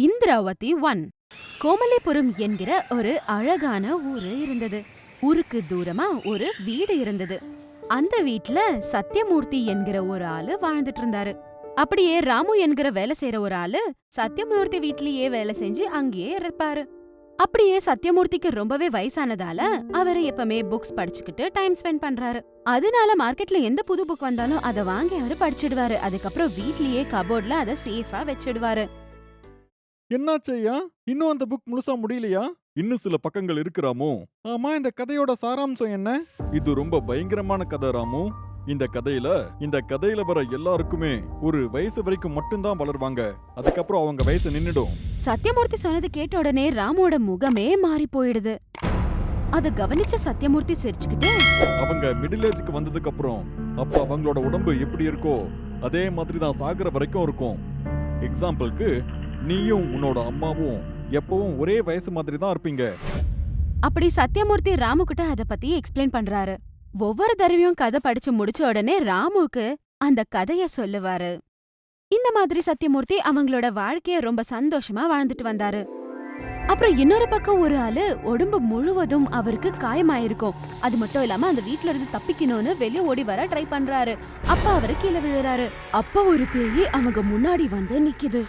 Indravati one. கோமலிபுரம் என்கிற ஒரு அழகான ஊரு இருந்தது. ஊருக்கு தூரமா ஒரு வீடு இருந்தது. அந்த வீட்ல சத்யமூர்த்தி என்கிற ஒரு ஆளு வாழ்ந்துட்டு இருந்தாரு. அப்படியே ராமு என்கிற வேலை செய்யற ஒரு ஆளு சத்யமூர்த்தி வீட்லயே வேலை செஞ்சு அங்கேயே இருப்பாரு. அப்படியே சத்யமூர்த்திக்கு ரொம்பவே வயசானதால அவரு எப்பவுமே புக்ஸ் படிச்சுக்கிட்டு டைம் ஸ்பெண்ட் பண்றாரு. அதனால மார்க்கெட்ல எந்த புது புக் வந்தாலும் அதை வாங்கி அவரு படிச்சிடுவாரு. அதுக்கப்புறம் வீட்லயே கபோர்ட்ல அதை சேஃபா வச்சிடுவாரு. என்னாச்சு ஐயா? இன்னும் அந்த புக் முழுசா முடியலையா? இன்னும் சில பக்கங்கள் இருக்கு ராமு ஆமா இந்த கதையோட சாராம்சம் என்ன? இது ரொம்ப பயங்கரமான கதை ராமு இந்த கதையில இந்த கதையில வர எல்லாருக்குமே ஒரு வயசு வரைக்கும் மட்டும்தான் வளருவாங்க. அதுக்கப்புறம் அவங்க வயசு நின்னுடும். சத்யமூர்த்தி சொன்னது கேட்ட உடனே ராமோட முகமே மாறி போயிடுது. அத கவனிச்ச சத்யமூர்த்தி சிரிச்சுக்கிட்டு அவங்க மிடில் ஏஜுக்கு வந்ததுக்கு அப்புறம் அப்ப அவங்களோட உடம்பு எப்படி இருக்கோ அதே மாதிரி தான் சாகுற வரைக்கும் இருக்கும். எக்ஸாம்பிளுக்கு நீயும் உன்னோட அம்மாவும் எப்பவும் ஒரே வயசு மாதிரி தான் இருப்பீங்க. அப்படி சத்யமூர்த்தி ராமு கிட்ட அத பத்தி எக்ஸ்பிளைன் பண்றாரு. ஒவ்வொரு தடவையும் கதை படிச்சு முடிச்ச உடனே ராமுக்கு அந்த கதைய சொல்லுவாரு. இந்த மாதிரி சத்யமூர்த்தி அவங்களோட வாழ்க்கைய ரொம்ப சந்தோஷமா வாழ்ந்துட்டு வந்தாரு. அப்புறம் இன்னொரு பக்கம் ஒரு ஆளு உடம்பு முழுவதும் அவருக்கு காயமாயிருக்கும். அது மட்டும் இல்லாம அந்த வீட்ல இருந்து தப்பிக்கணும்னு வெளியே ஓடி வர ட்ரை பண்றாரு. அப்ப அவரு கீழே விழுறாரு. அப்ப ஒரு பேய் அவங்க முன்னாடி வந்து நிக்குது.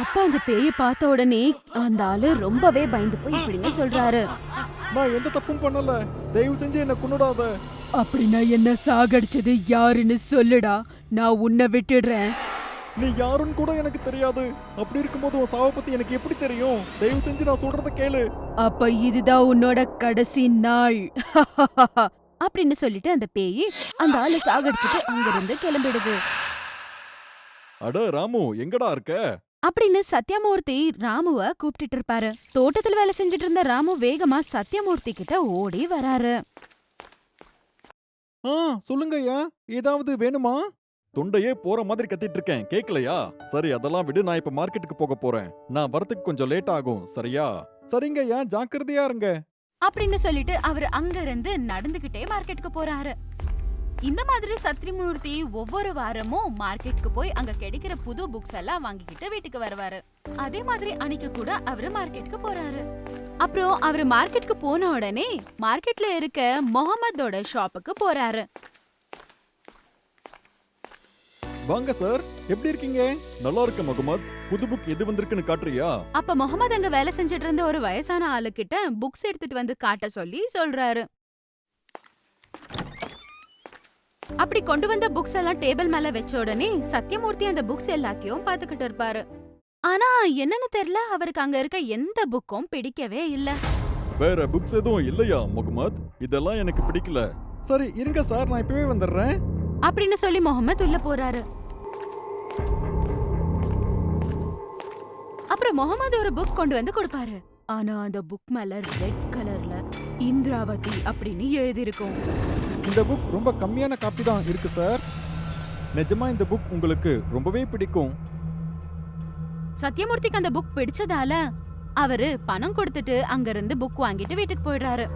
அப்ப அந்த பேயை பார்த்த உடனே அந்த ஆளு ரொம்பவே பயந்து போய் இப்படின்னு சொல்றாரு. நான் எந்த தப்பும் பண்ணல. தயவு செஞ்சு என்ன கொன்னுடாத. அப்படின்னா என்ன சாகடிச்சது யாருன்னு சொல்லுடா. நான் உன்னை விட்டுடுறேன். நீ யாருன்னு கூட எனக்கு தெரியாது. அப்படி இருக்கும்போது உன் சாவை பத்தி எனக்கு எப்படி தெரியும்? தயவு செஞ்சு நான் சொல்றத கேளு. அப்ப இதுதான் உன்னோட கடைசி நாள். அப்படின்னு சொல்லிட்டு அந்த பேய் அந்த ஆளு சாகடிச்சிட்டு அங்கிருந்து கிளம்பிடுது. அட ராமு எங்கடா இருக்க? அப்படின்னு சத்யமூர்த்தி ராமுவ கூப்பிட்டுட்டு இருப்பாரு. தோட்டத்துல வேலை செஞ்சுட்டு இருந்த ராமு வேகமா சத்யமூர்த்தி கிட்ட ஓடி வராரு. ஆ சொல்லுங்க ஐயா ஏதாவது வேணுமா? தொண்டையே போற மாதிரி கத்திட்டு இருக்கேன் கேக்கலையா? சரி அதெல்லாம் விடு நான் இப்ப மார்க்கெட்டுக்கு போக போறேன். நான் வரதுக்கு கொஞ்சம் லேட் ஆகும் சரியா? சரிங்க ஐயா ஜாக்கிரதையா இருங்க. அப்படின்னு சொல்லிட்டு அவர் அங்க இருந்து நடந்துகிட்டே மார்க்கெட்டுக்கு போறாரு. இந்த மாதிரி சத்யமூர்த்தி ஒவ்வொரு வாரமும் மார்க்கெட்டுக்கு போய் அங்க கிடைக்கிற புது புக்ஸ் எல்லாம் வாங்கிக்கிட்டு வீட்டுக்கு வருவாரு. அதே மாதிரி அன்னைக்கு கூட அவரு மார்க்கெட்டுக்கு போறாரு. அப்புறம் அவரு மார்க்கெட்டுக்கு போன உடனே மார்க்கெட்ல இருக்க முகமதோட ஷாப்புக்கு போறாரு. வாங்க சார் எப்படி இருக்கீங்க? நல்லா இருக்க முகமது. புது புக் எது வந்திருக்குன்னு காட்டுறியா? அப்ப முகமது அங்க வேலை செஞ்சுட்டு இருந்த ஒரு வயசான ஆளுகிட்ட புக்ஸ் எடுத்துட்டு வந்து காட்ட சொல்லி சொல்றாரு. அப்படி கொண்டு வந்த புக்ஸ் எல்லாம் டேபிள் மேல வச்ச உடனே சத்யமூர்த்தி அந்த புக்ஸ் எல்லாத்தையும் பாத்துக்கிட்டு இருப்பாரு. ஆனா என்னன்னு தெரியல அவருக்கு அங்க இருக்க எந்த புக்கும் பிடிக்கவே இல்ல. வேற புக்ஸ் எதுவும் இல்லையா முகமது? இதெல்லாம் எனக்கு பிடிக்கல. சரி இருங்க சார் நான் இப்பவே வந்துடுறேன். அப்படின்னு சொல்லி முகமது உள்ள போறாரு. அப்புறம் முகமது ஒரு புக் கொண்டு வந்து கொடுப்பாரு. ஆனா அந்த புக் மேல ரெட் கலர்ல இந்திராவதி அப்படின்னு எழுதியிருக்கும். இந்த புக் ரொம்ப கம்மியான காப்பி தான் இருக்கு சார் நிஜமா இந்த புக் உங்களுக்கு ரொம்பவே பிடிக்கும். சத்யமூர்த்திக்கு அந்த புக் பிடிச்சதால அவரு பணம் கொடுத்துட்டு அங்க இருந்து புக் வாங்கிட்டு வீட்டுக்கு போயிடுறாரு.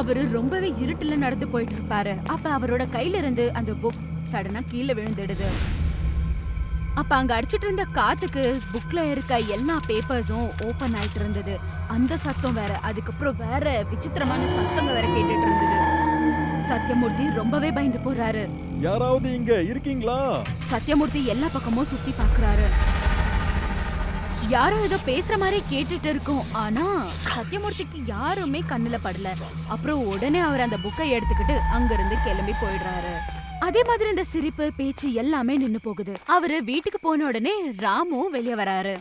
அவரு ரொம்பவே இருட்டுல நடந்து போயிட்டு இருப்பாரு அப்ப அவரோட கையில இருந்து அந்த புக் சடனா கீழே விழுந்துடுது. அப்ப அங்க அடிச்சிட்டு இருந்த காத்துக்கு புக்ல இருக்க எல்லா பேப்பர்ஸும் ஓபன் ஆயிட்டு இருந்தது அந்த சத்தம் வேற அதுக்கப்புறம் வேற விசித்திரமான சத்தங்க வேற கேட்டுட்டு இருந்தது. சத்யமூர்த்தி ரொம்பவே பயந்து போறாரு. யாராவது இங்க இருக்கீங்களா? சத்யமூர்த்தி எல்லா பக்கமும் சுத்தி பாக்குறாரு. யாரோ ஏதோ பேசுற மாதிரி கேட்டுட்டு இருக்கும். ஆனா சத்யமூர்த்திக்கு யாருமே கண்ணுல படல. அப்புறம் உடனே அவர் அந்த புக்கை எடுத்துக்கிட்டு அங்க இருந்து கிளம்பி போயிடுறாரு. அதே மாதிரி இந்த சிரிப்பு பேச்சு எல்லாமே நின்னு போகுது. அவரு வீட்டுக்கு போன உடனே ராமு வெளியே வராரு.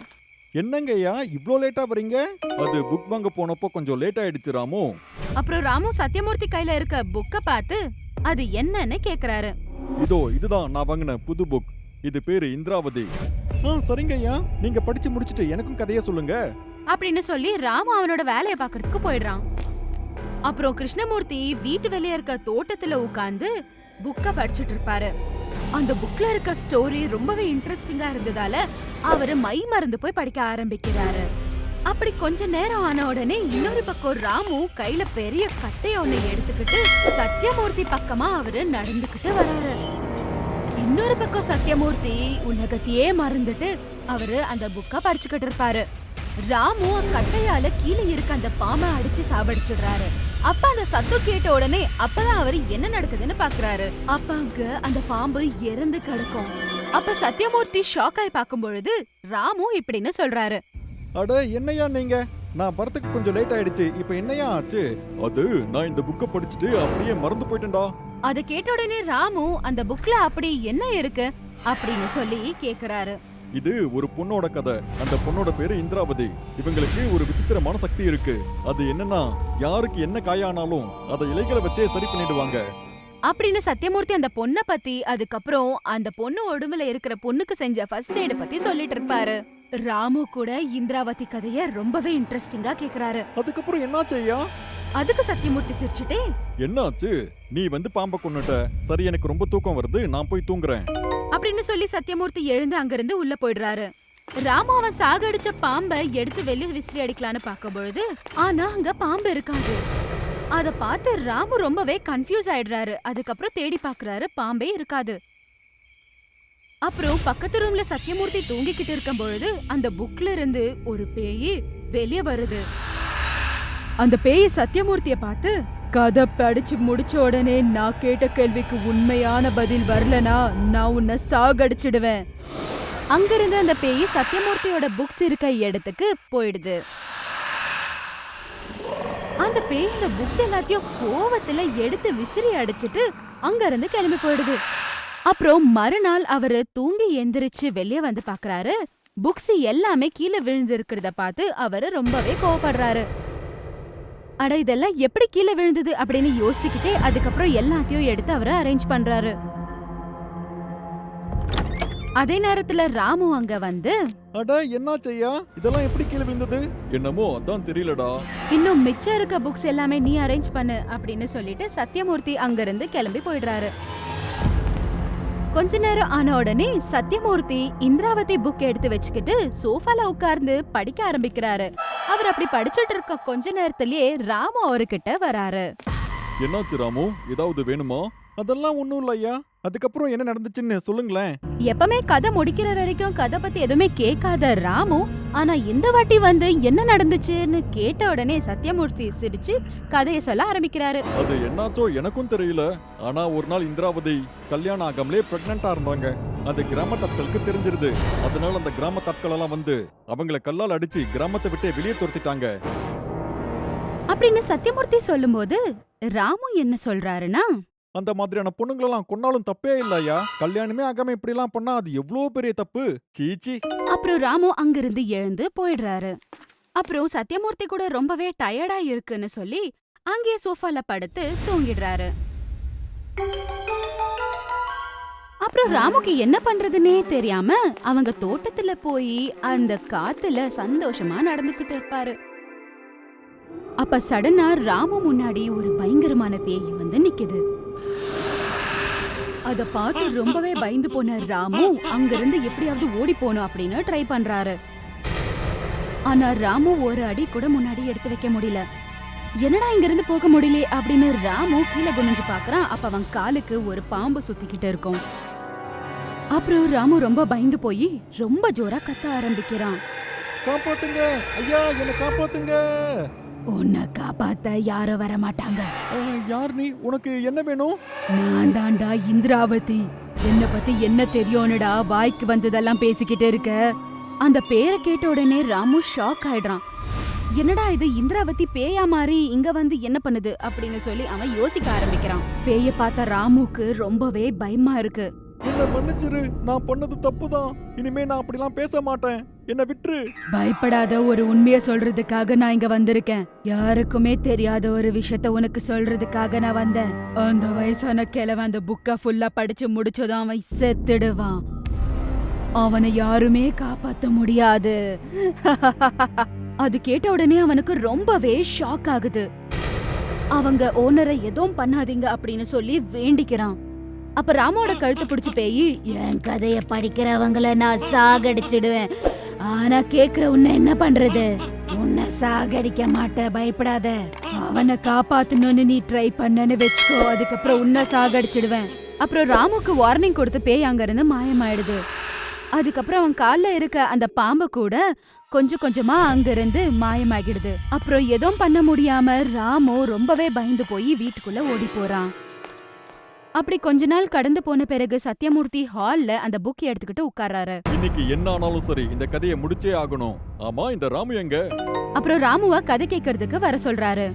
என்னங்க ஐயா இவ்ளோ லேட்டா வரீங்க அது புக் வாங்க போனப்போ கொஞ்சம் லேட் ஆயிடுச்சு ராமு. அப்புறம் ராமு சத்யமூர்த்தி கையில இருக்க புக்க பார்த்து அது என்னன்னு கேக்குறாரு. இதோ இதுதான் நான் வாங்கின புது புக் இது பேரு இந்திராவதி. ஆ சரிங்க ஐயா நீங்க படிச்சு முடிச்சிட்டு எனக்கும் கதைய சொல்லுங்க. அப்படின்னு சொல்லி ராமு அவனோட வேலையை பார்க்கறதுக்கு போயிடுறான். அப்புறம் கிருஷ்ணமூர்த்தி வீட்டு வெளியே இருக்க தோட்டத்துல உட்கார்ந்து புக்க படிச்சிட்டு இருப்பாரு. அந்த புக்ல இருக்க ஸ்டோரி ரொம்பவே இன்ட்ரெஸ்டிங்கா இருந்ததால அவரு மை மறந்து போய் படிக்க ஆரம்பிக்கிறாரு. அப்படி கொஞ்ச நேரம் ஆன உடனே இன்னொரு பக்கம் ராமு கையில பெரிய கட்டைய ஒண்ணு எடுத்துக்கிட்டு சத்யமூர்த்தி பக்கமா அவரு நடந்துகிட்டு வராரு. இன்னொரு பக்கம் சத்யமூர்த்தி உலகத்தையே மறந்துட்டு அவரு அந்த புக்க படிச்சுக்கிட்டு இருப்பாரு. ராமு கட்டையால கீழே இருக்க அந்த பாம்பை அடிச்சு சாவடிச்சிடுறாரு. அப்ப அந்த சத்தம் கேட்ட உடனே அப்பதான் அவரு என்ன நடக்குதுன்னு பாக்குறாரு. அப்ப அங்க அந்த பாம்பு இறந்து கிடக்கும். அப்ப சத்யமூர்த்தி ஷாக் ஆகி பார்க்கும் பொழுது ராமு இப்படின்னு சொல்றாரு. அட என்னையா நீங்க? நான் வரதுக்கு கொஞ்சம் லேட் ஆயிடுச்சு. இப்போ என்னையா ஆச்சு? அது நான் இந்த புக்கை படிச்சுட்டு அப்படியே மறந்து போயிட்டேன்டா. அத கேட்ட உடனே ராமு அந்த புக்ல அப்படி என்ன இருக்கு? அப்படின்னு சொல்லி கேக்குறாரு. இது ஒரு பொண்ணோட கதை. அந்த பொண்ணோட பேரு இந்திராவதி. இவங்களுக்கு ஒரு விசித்திரமான சக்தி இருக்கு. அது என்னன்னா யாருக்கு என்ன காயானாலும் அதை இலைகளை வச்சே சரி பண்ணிடுவாங்க. அப்படின்னு சத்யமூர்த்தி அந்த பொண்ண பத்தி அதுக்கப்புறம் அந்த பொண்ணு உடம்புல இருக்கிற பொண்ணுக்கு செஞ்ச ஃபர்ஸ்ட் எய்டு பத்தி சொல்லிட்டு இருப்பாரு. ராமு கூட இந்திராவதி கதைய ரொம்பவே இன்ட்ரெஸ்டிங்கா கேக்குறாரு. அதுக்கப்புறம் என்னாச்சு ஐயா? அதுக்கு சத்யமூர்த்தி சிரிச்சுட்டே என்னாச்சு? நீ வந்து பாம்பை கொன்னுட்ட. சரி எனக்கு ரொம்ப தூக்கம் வருது நான் போய் தூங்குறேன். அப்படின்னு சொல்லி சத்யமூர்த்தி எழுந்து அங்கிருந்து உள்ள போயிடுறாரு. ராமு அவன் சாகடிச்ச பாம்பை எடுத்து வெளிய விசிறி அடிக்கலான்னு பார்க்கும் பொழுது ஆனா அங்க பாம்பு இருக்காது. அத பார்த்து ராமு ரொம்பவே கன்ஃபியூஸ் ஆயிடுறாரு. அதுக்கப்புறம் தேடி பாக்குறாரு பாம்பே இருக்காது. அப்புறம் பக்கத்து ரூம்ல சத்யமூர்த்தி தூங்கிக்கிட்டு இருக்கும் பொழுது அந்த புக்ல இருந்து ஒரு பேய் வெளியே வருது. அந்த பேய் சத்யமூர்த்திய பார்த்து கதை படிச்சு முடிச்ச உடனே நான் கேட்ட கேள்விக்கு உண்மையான பதில் வரலனா நான் உன்னை சாகடிச்சிடுவேன். அங்கிருந்து அந்த பேய் சத்யமூர்த்தியோட புக்ஸ் இருக்க இடத்துக்கு போயிடுது. அந்த பேய் இந்த புக்ஸ் எல்லாத்தையும் கோவத்துல எடுத்து விசிறி அடிச்சிட்டு அங்க இருந்து கிளம்பி போயிடுது. அப்புறம் மறுநாள் அவரு தூங்கி எந்திரிச்சு வெளியே வந்து பாக்குறாரு. புக்ஸ் எல்லாமே கீழே விழுந்து இருக்கிறத பார்த்து அவரு ரொம்பவே கோவப்படுறாரு. அட இதெல்லாம் எப்படி கீழே விழுந்தது அப்படின்னு யோசிச்சுக்கிட்டே அதுக்கப்புறம் எல்லாத்தையும் எடுத்து அவரு அரேஞ்ச் பண்றாரு. அதே நேரத்துல ராமு அங்க வந்து அட என்னாச்சு ஐயா? இதெல்லாம் எப்படி கீழே விழுந்தது? என்னமோ அதான் தெரியலடா. இன்னும் மிச்சம் இருக்க புக்ஸ் எல்லாமே நீ அரேஞ்ச் பண்ணு அப்படின்னு சொல்லிட்டு சத்யமூர்த்தி அங்கிருந்து கிளம்பி போயிடுறாரு. கொஞ்ச நேரம் ஆன உடனே சத்யமூர்த்தி இந்திராவதி புக் எடுத்து வச்சுக்கிட்டு சோஃபால உட்கார்ந்து படிக்க ஆரம்பிக்கிறாரு. அவர் அப்படி படிச்சிட்டு இருக்க கொஞ்ச நேரத்திலேயே ராமு அவர்கிட்ட வராரு. என்னாச்சு ராமு? ஏதாவது வேணுமா? அதெல்லாம் ஒண்ணும் இல்ல ஐயா. அதுக்கப்புறம் என்ன நடந்துச்சுன்னு சொல்லுங்களேன். எப்பவுமே கதை முடிக்கிற வரைக்கும் கதை பத்தி எதுவுமே கேட்காத ராமு. ஆனா இந்த வாட்டி வந்து என்ன நடந்துச்சுன்னு கேட்ட உடனே சத்யமூர்த்தி சிரிச்சு கதையை சொல்ல ஆரம்பிக்கிறாரு. அது என்னாச்சோ எனக்கும் தெரியல. ஆனா ஒரு நாள் இந்திராவதி கல்யாணம் ஆகாமலே பிரெக்னண்டா இருந்தாங்க. அது கிராமத்தாட்களுக்கு தெரிஞ்சிருது. அதனால அந்த கிராமத்தாட்கள் எல்லாம் வந்து அவங்கள கல்லால் அடிச்சு கிராமத்தை விட்டே வெளியே துரத்திட்டாங்க. அப்படின்னு சத்யமூர்த்தி சொல்லும்போது ராமு என்ன சொல்றாருன்னா அந்த மாதிரியான பொண்ணுங்களெல்லாம் கொன்னாலும் தப்பே இல்லையா? கல்யாணமே ஆகாம இப்படி எல்லாம் பண்ணா அது எவ்வளவு பெரிய தப்பு? சீச்சி அப்புறம் ராமு அங்கிருந்து எழுந்து போயிடுறாரு. அப்புறம் சத்யமூர்த்தி கூட ரொம்பவே டயர்டா இருக்குன்னு சொல்லி அங்கேயே சோஃபால படுத்து தூங்கிடுறாரு. அப்புறம் ராமுக்கு என்ன பண்றதுன்னே தெரியாம அவங்க தோட்டத்துல போய் அந்த காத்துல சந்தோஷமா நடந்துகிட்டு இருப்பாரு. அப்ப சடனா ராமு முன்னாடி ஒரு பயங்கரமான பேய் வந்து நிக்குது. அத பார்த்து ரொம்பவே பயந்து போன ராமு அங்கிருந்து எப்படியாவது ஓடி போகணும் அப்படின்னு ட்ரை பண்றாரு. ஆனா ராமு ஒரு அடி கூட முன்னாடி எடுத்து வைக்க முடியல. என்னடா இங்க இருந்து போக முடியல அப்படின்னு ராமு கீழே குனிஞ்சு பாக்குறான் அப்ப அவன் காலுக்கு ஒரு பாம்பு சுத்திக்கிட்டு இருக்கும். அப்புறம் ராமு ரொம்ப பயந்து போய் ரொம்ப ஜோரா கத்த ஆரம்பிக்கிறான். காப்பாத்துங்க ஐயா என்ன காப்பாத்துங்க. உன்னை காப்பாத்த யாரும் வர மாட்டாங்க யார் நீ? உனக்கு என்ன வேணும்? நான் தான்டா இந்திராவதி. என்ன பத்தி என்ன தெரியும்னுடா வாய்க்கு வந்ததெல்லாம் பேசிக்கிட்டு இருக்க. அந்த பேரை கேட்ட உடனே ராமு ஷாக் ஆயிடுறான். என்னடா இது இந்திராவதி பேயா மாறி இங்க வந்து என்ன பண்ணுது அப்படின்னு சொல்லி அவன் யோசிக்க ஆரம்பிக்கிறான். பேய பார்த்த ராமுக்கு ரொம்பவே பயமா இருக்கு. என்ன மன்னிச்சிரு நான் பண்ணது தப்புதான். இனிமே நான் அப்படிலாம் பேச மாட்டேன். என்ன விட்டுரு. பயப்படாத ஒரு உண்மையை சொல்றதுக்காக நான் இங்க வந்திருக்கேன். யாருக்குமே தெரியாத ஒரு விஷயத்த உனக்கு சொல்றதுக்காக நான் வந்தேன். அந்த வயசான கிழவன் அந்த புக்கை ஃபுல்லா படிச்சு முடிச்சதும் அவன் செத்துடுவான். அவனை யாருமே காப்பாத்த முடியாது. அது கேட்ட உடனே அவனுக்கு ரொம்பவே ஷாக் ஆகுது. அவங்க ஓனரை எதுவும் பண்ணாதீங்க அப்படின்னு சொல்லி வேண்டிக்கிறான். அப்ப ராமோட கழுத்து பிடிச்சு பேயி என் கதைய படிக்கிறவங்கள நான் சாகடிச்சிடுவேன். ஆனா கேக்குற உன்னை என்ன பண்றது? உன்னை சாகடிக்க மாட்ட பயப்படாத. அவனை காப்பாத்தணும்னு நீ ட்ரை பண்ணனு வச்சுக்கோ. அதுக்கப்புறம் உன்னை சாகடிச்சிடுவேன். அப்புறம் ராமுக்கு வார்னிங் கொடுத்து பேய் அங்க இருந்து மாயமாயிடுது. அதுக்கப்புறம் அவன் கால்ல இருக்க அந்த பாம்பு கூட கொஞ்சம் கொஞ்சமா அங்கிருந்து மாயமாகிடுது. அப்புறம் எதுவும் பண்ண முடியாம ராமு ரொம்பவே பயந்து போய் வீட்டுக்குள்ள ஓடி போறான். அப்படி கொஞ்ச நாள் கடந்து போன பிறகு சத்யமூர்த்தி ஹால்ல அந்த புக் எடுத்துக்கிட்டு உட்கார்றாரு. இன்னைக்கு என்ன ஆனாலும் சரி இந்த கதையை முடிச்சே ஆகணும். ஆமா இந்த ராமு எங்க? அப்புறம் ராமுவ கதை கேட்கறதுக்கு வர சொல்றாரு.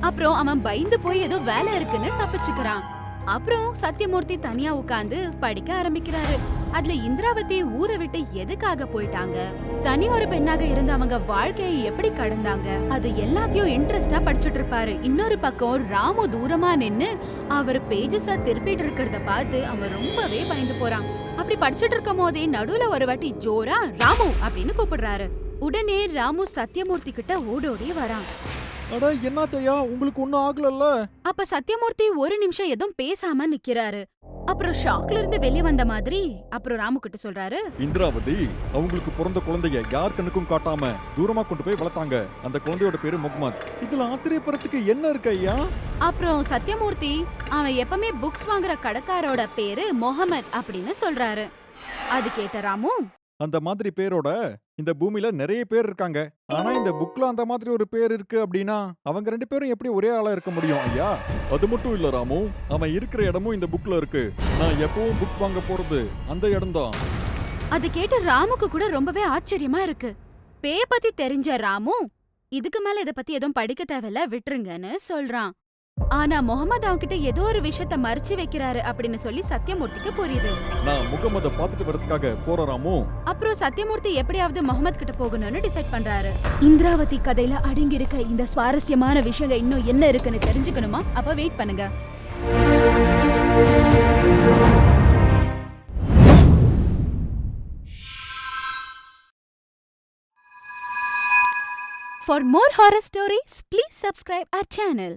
அப்புறம் அவன் பயந்து போய் ஏதோ வேலை இருக்குன்னு தப்பிச்சுக்கிறான். அப்புறம் சத்யமூர்த்தி தனியா உட்கார்ந்து படிக்க ஆரம்பிக்கிறாரு. அதுல இந்திராவதி ஊரை விட்டு எதுக்காக போயிட்டாங்க? தனி ஒரு பெண்ணாக இருந்த அவங்க வாழ்க்கையை எப்படி கடந்தாங்க? அது எல்லாத்தையும் இன்ட்ரெஸ்டா படிச்சுட்டு இருப்பாரு. இன்னொரு பக்கம் ராமு தூரமா நின்னு அவர் பேஜஸ திருப்பிட்டு இருக்கிறத பார்த்து அவன் ரொம்பவே பயந்து போறான். அப்படி படிச்சுட்டு இருக்கும் போதே நடுவுல ஒரு வாட்டி ஜோரா ராமு அப்படின்னு கூப்பிடுறாரு. உடனே ராமு சத்யமூர்த்தி கிட்ட ஓடோடி வரான். அட என்னாச்சையா உங்களுக்கு ஒன்னும் ஆகலல்ல? அப்ப சத்யமூர்த்தி ஒரு நிமிஷம் எதுவும் பேசாம நிக்கிறாரு. அப்புறம் ஷாக்ல இருந்து வெளிய வந்த மாதிரி அப்புறம் ராமு கிட்ட சொல்றாரு. இந்திராவதி அவங்களுக்கு பிறந்த குழந்தைய யார் கண்ணுக்கும் காட்டாம தூரமா கொண்டு போய் வளர்த்தாங்க. அந்த குழந்தையோட பேரு முகமது இதுல ஆச்சரியப்படுறதுக்கு என்ன இருக்கு ஐயா? அப்புறம் சத்யமூர்த்தி அவன் எப்பவுமே புக்ஸ் வாங்குற கடைக்காரோட பேரு மொஹமத் அப்படின்னு சொல்றாரு. அது கேட்ட ராமு அந்த மாதிரி பேரோட இந்த பூமியில நிறைய பேர் இருக்காங்க. ஆனா இந்த புக்ல அந்த மாதிரி ஒரு பேர் இருக்கு அப்படின்னா அவங்க ரெண்டு பேரும் எப்படி ஒரே ஆளா இருக்க முடியும் ஐயா? அது மட்டும் இல்ல ராமு அவன் இருக்கிற இடமும் இந்த புக்ல இருக்கு. நான் எப்பவும் புக் வாங்க போறது அந்த இடம்தான் அது கேட்டு ராமுக்கு கூட ரொம்பவே ஆச்சரியமா இருக்கு. பே பத்தி தெரிஞ்ச ராமு இதுக்கு மேல இத பத்தி எதுவும் படிக்க தேவையில்ல விட்டுருங்கன்னு சொல்றான். ஆனா முகமது அவன்கிட்ட ஏதோ ஒரு விஷயத்த மறைச்சு வைக்கிறாரு அப்படின்னு சொல்லி சத்யமூர்த்திக்கு புரியுது. நான் முகமத பாத்துட்டு வரதுக்காக போற ராமு அப்புறம் சத்யமூர்த்தி எப்படியாவது முகமது கிட்ட போகணும்னு டிசைட் பண்றாரு. இந்திராவதி கதையில அடங்கி இருக்க இந்த சுவாரஸ்யமான விஷயங்க இன்னும் என்ன இருக்குன்னு தெரிஞ்சுக்கணுமா? அப்ப வெயிட் பண்ணுங்க. For more horror stories, please subscribe our channel.